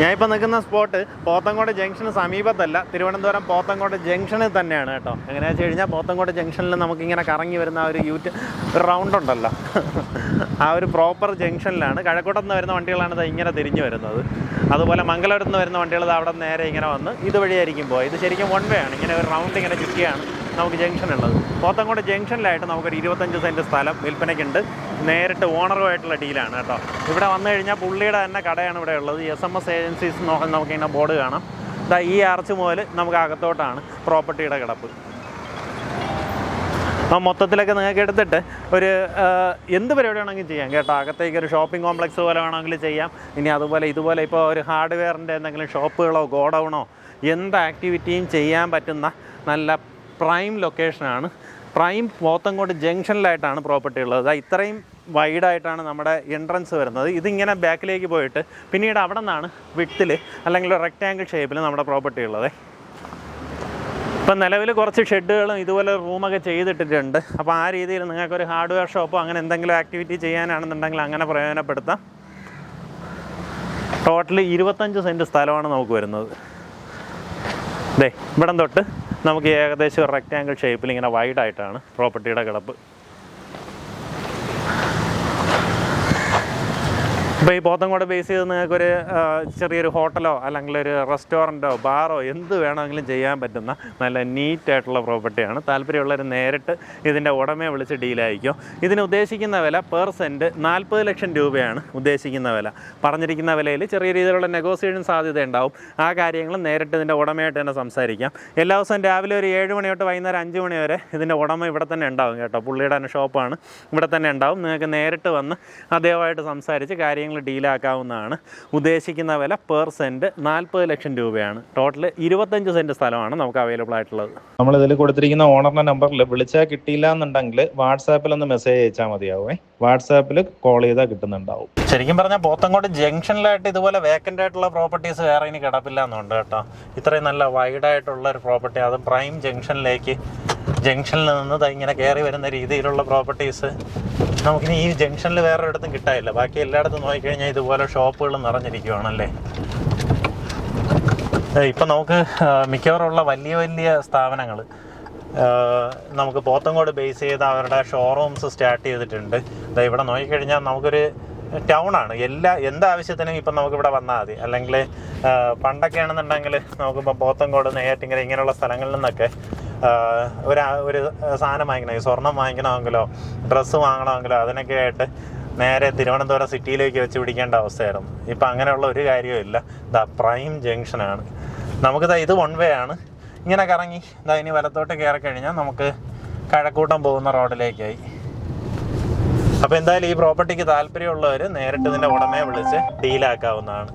ഞാനിപ്പോൾ നിൽക്കുന്ന സ്പോട്ട് പോത്തങ്കോട് ജംഗ്ഷന് സമീപത്തല്ല. തിരുവനന്തപുരം പോത്തങ്കോട് ജംഗ്ഷനിൽ തന്നെയാണ് കേട്ടോ. എങ്ങനെയാണെന്ന് വെച്ച് കഴിഞ്ഞാൽ പോത്തങ്കോട് ജംഗ്ഷനിൽ നമുക്കിങ്ങനെ കറങ്ങി വരുന്ന ആ ഒരു യൂറ്റ് റൗണ്ട് ഉണ്ടല്ലോ. ആ ഒരു പ്രോപ്പർ ജംഗ്ഷനിലാണ് കഴക്കൂട്ടത്ത് നിന്ന് വരുന്ന വണ്ടികളാണ് ഇങ്ങനെ തിരിഞ്ഞു വരുന്നത്. അതുപോലെ മംഗലപുരത്ത് നിന്ന് വരുന്ന വണ്ടികൾ അവിടെ നേരെ ഇങ്ങനെ വന്ന് ഇതുവഴിയായിരിക്കും പോയത് ഇത് ശരിക്കും വൺ വേ ആണ്. ഇങ്ങനെ ഒരു റൗണ്ട് ഇങ്ങനെ ചുറ്റിയാണ് നമുക്ക് ജംഗ്ഷൻ ഉള്ളത്. പോത്തങ്കോട് ജംഗ്ഷനിലായിട്ട് നമുക്കൊരു ഇരുപത്തഞ്ച് സെന്റ് സ്ഥലം വിൽപ്പനയ്ക്കുണ്ട്. നേരിട്ട് ഓണറുമായിട്ടുള്ള ഡീലാണ് കേട്ടോ. ഇവിടെ വന്നു കഴിഞ്ഞാൽ പുള്ളിയുടെ തന്നെ കടയാണ് ഇവിടെ ഉള്ളത്. എസ് എം എസ് ഏജൻസീസ് നമുക്കിങ്ങനെ ബോർഡ് കാണാം. ഇതാ ഈ ആർച്ച് മുതൽ നമുക്ക് അകത്തോട്ടാണ് പ്രോപ്പർട്ടിയുടെ കിടപ്പ്. അപ്പം മൊത്തത്തിലൊക്കെ നിങ്ങൾക്ക് എടുത്തിട്ട് ഒരു ആ, എന്ത് പരിപാടി വേണമെങ്കിലും ചെയ്യാം കേട്ടോ. അകത്തേക്ക് ഒരു ഷോപ്പിംഗ് കോംപ്ലക്സ് പോലെ വേണമെങ്കിൽ ചെയ്യാം. ഇനി അതുപോലെ ഇതുപോലെ ഇപ്പോൾ ഒരു ഹാർഡ്വെയറിന്റെ എന്തെങ്കിലും ഷോപ്പുകളോ ഗോഡൗണോ എന്ത് ആക്ടിവിറ്റിയും ചെയ്യാൻ പറ്റുന്ന നല്ല പ്രൈം ലൊക്കേഷനാണ് പ്രൈം പോത്തങ്കോട് ജംഗ്ഷനിലായിട്ടാണ് പ്രോപ്പർട്ടി ഉള്ളത്. ഇത്രയും വൈഡായിട്ടാണ് നമ്മുടെ എൻട്രൻസ് വരുന്നത്. ഇതിങ്ങനെ ബാക്കിലേക്ക് പോയിട്ട് പിന്നീട് അവിടെ നിന്നാണ് വിട്ടിൽ അല്ലെങ്കിൽ റെക്റ്റാങ്കിൾ ഷേപ്പിൽ നമ്മുടെ പ്രോപ്പർട്ടി ഉള്ളത്. ഇപ്പം നിലവിൽ കുറച്ച് ഷെഡുകളും ഇതുപോലെ റൂമൊക്കെ ചെയ്തിട്ടിട്ടുണ്ട്. അപ്പോൾ ആ രീതിയിൽ നിങ്ങൾക്കൊരു ഹാർഡ്വെയർ ഷോപ്പോ അങ്ങനെ എന്തെങ്കിലും ആക്ടിവിറ്റി ചെയ്യാനാണെന്നുണ്ടെങ്കിൽ അങ്ങനെ പ്രയോജനപ്പെടുത്താം. ടോട്ടലി ഇരുപത്തഞ്ച് സെന്റ് സ്ഥലമാണ് നമുക്ക് വരുന്നത്. അതെ ഇവിടം തൊട്ട് നമുക്ക് ഏകദേശം റെക്റ്റാങ്കിൾ ഷേപ്പിൽ ഇങ്ങനെ വൈഡായിട്ടാണ് പ്രോപ്പർട്ടിയുടെ കിടപ്പ്. ഇപ്പോൾ ഈ പോത്തങ്കോട് ബേസ് ചെയ്ത് നിങ്ങൾക്ക് ഒരു ചെറിയൊരു ഹോട്ടലോ അല്ലെങ്കിൽ ഒരു റെസ്റ്റോറന്റോ ബാറോ എന്ത് വേണമെങ്കിലും ചെയ്യാൻ പറ്റുന്ന നല്ല നീറ്റ് ആയിട്ടുള്ള പ്രോപ്പർട്ടിയാണ് താല്പര്യമുള്ളവർ നേരിട്ട് ഇതിന്റെ ഉടമയെ വിളിച്ച് ഡീലായിരിക്കും ഇതിന് ഉദ്ദേശിക്കുന്ന വില പെർ സെന്റ് നാൽപ്പത് ലക്ഷം രൂപയാണ് ഉദ്ദേശിക്കുന്ന വില. പറഞ്ഞിരിക്കുന്ന വിലയിൽ ചെറിയ രീതിയിലുള്ള നെഗോസിയേഷൻ സാധ്യത ഉണ്ടാവും. ആ കാര്യങ്ങൾ നേരിട്ട് ഇതിന്റെ ഉടമയായിട്ട് തന്നെ സംസാരിക്കാം. എല്ലാ ദിവസവും രാവിലെ ഒരു ഏഴ് മണി തൊട്ട് വൈകുന്നേരം അഞ്ച് മണി വരെ ഇതിന്റെ ഉടമ ഇവിടെ തന്നെ ഉണ്ടാവും കേട്ടോ. പുള്ളിയുടെ തന്നെ ഷോപ്പാണ് ഇവിടെ തന്നെ ഉണ്ടാവും. നിങ്ങൾക്ക് നേരിട്ട് വന്ന് അദ്ദേഹമായിട്ട് സംസാരിച്ച് കാര്യങ്ങൾ ഡീലാക്കാവുന്നതാണ്. ഉദ്ദേശിക്കുന്ന വില പെർ സെന്റ് നാൽപ്പത് ലക്ഷം രൂപയാണ്. ടോട്ടൽ ഇരുപത്തഞ്ച് സെന്റ് സ്ഥലമാണ് നമുക്ക് അവൈലബിൾ ആയിട്ടുള്ളത്. നമ്മൾ ഇതിൽ കൊടുത്തിരിക്കുന്ന ഓണറിന്റെ നമ്പറിൽ വിളിച്ചാൽ കിട്ടിയില്ല എന്നുണ്ടെങ്കിൽ വാട്സാപ്പിൽ ഒന്ന് മെസ്സേജ് അയച്ചാൽ മതിയാവേ. വാട്സാപ്പിൽ കോൾ ചെയ്താൽ കിട്ടുന്നുണ്ടാവും. ശരിക്കും പറഞ്ഞാൽ പോത്തങ്കോട് ജംഗ്ഷനിലായിട്ട് ഇതുപോലെ വേക്കന്റ് ആയിട്ടുള്ള പ്രോപ്പർട്ടീസ് വേറെ ഇനി കിടപ്പില്ല എന്നുണ്ട് കേട്ടോ. ഇത്രയും നല്ല വൈഡായിട്ടുള്ള ഒരു പ്രോപ്പർട്ടി അത് പ്രൈം ജംഗ്ഷനിലേക്ക് ജംഗ്ഷനിൽ നിന്ന് ഇങ്ങനെ കയറി വരുന്ന രീതിയിലുള്ള പ്രോപ്പർട്ടീസ് നമുക്കിനി ഈ ജംഗ്ഷനിൽ വേറെ ഒരിടത്തും കിട്ടാനില്ല. ബാക്കി എല്ലായിടത്തും നോക്കിക്കഴിഞ്ഞാൽ ഇതുപോലെ ഷോപ്പുകൾ നിറഞ്ഞിരിക്കുവാണല്ലേ? ഏയ് ഇപ്പം നമുക്ക് മിക്കവാറുള്ള വലിയ വലിയ സ്ഥാപനങ്ങൾ നമുക്ക് പോത്തങ്കോട് ബേസ് ചെയ്ത് അവരുടെ ഷോറൂംസ് സ്റ്റാർട്ട് ചെയ്തിട്ടുണ്ട്. ഇവിടെ നോക്കിക്കഴിഞ്ഞാൽ നമുക്കൊരു ടൗണാണ്. എല്ലാ എന്താവശ്യത്തിനും ഇപ്പം നമുക്കിവിടെ വന്നാൽ മതി. അല്ലെങ്കിൽ പണ്ടൊക്കെ ആണെന്നുണ്ടെങ്കിൽ നമുക്കിപ്പോൾ പോത്തങ്കോട് നെയ്യാറ്റിങ്കര ഇങ്ങനെയുള്ള സ്ഥലങ്ങളിൽ നിന്നൊക്കെ ഒരു ഒരു സാധനം വാങ്ങിക്കണമെങ്കിൽ സ്വർണം വാങ്ങിക്കണമെങ്കിലോ ഡ്രസ്സ് വാങ്ങണമെങ്കിലോ അതിനൊക്കെ ആയിട്ട് നേരെ തിരുവനന്തപുരം സിറ്റിയിലേക്ക് വെച്ച് പിടിക്കേണ്ട അവസ്ഥയായിരുന്നു. ഇപ്പം അങ്ങനെയുള്ള ഒരു കാര്യവും ഇല്ല. ദ പ്രൈം ജംഗ്ഷനാണ് നമുക്ക് ഇത് വൺ വേ ആണ്. ഇങ്ങനെ കറങ്ങി ഇതാ ഇനി വലത്തോട്ട് കയറി കഴിഞ്ഞാൽ നമുക്ക് കഴക്കൂട്ടം പോകുന്ന റോഡിലേക്കായി. അപ്പോൾ എന്തായാലും ഈ പ്രോപ്പർട്ടിക്ക് താല്പര്യമുള്ളവർ നേരിട്ട് ഇതിന്റെ ഉടമയെ വിളിച്ച് ഡീലാക്കാവുന്നതാണ്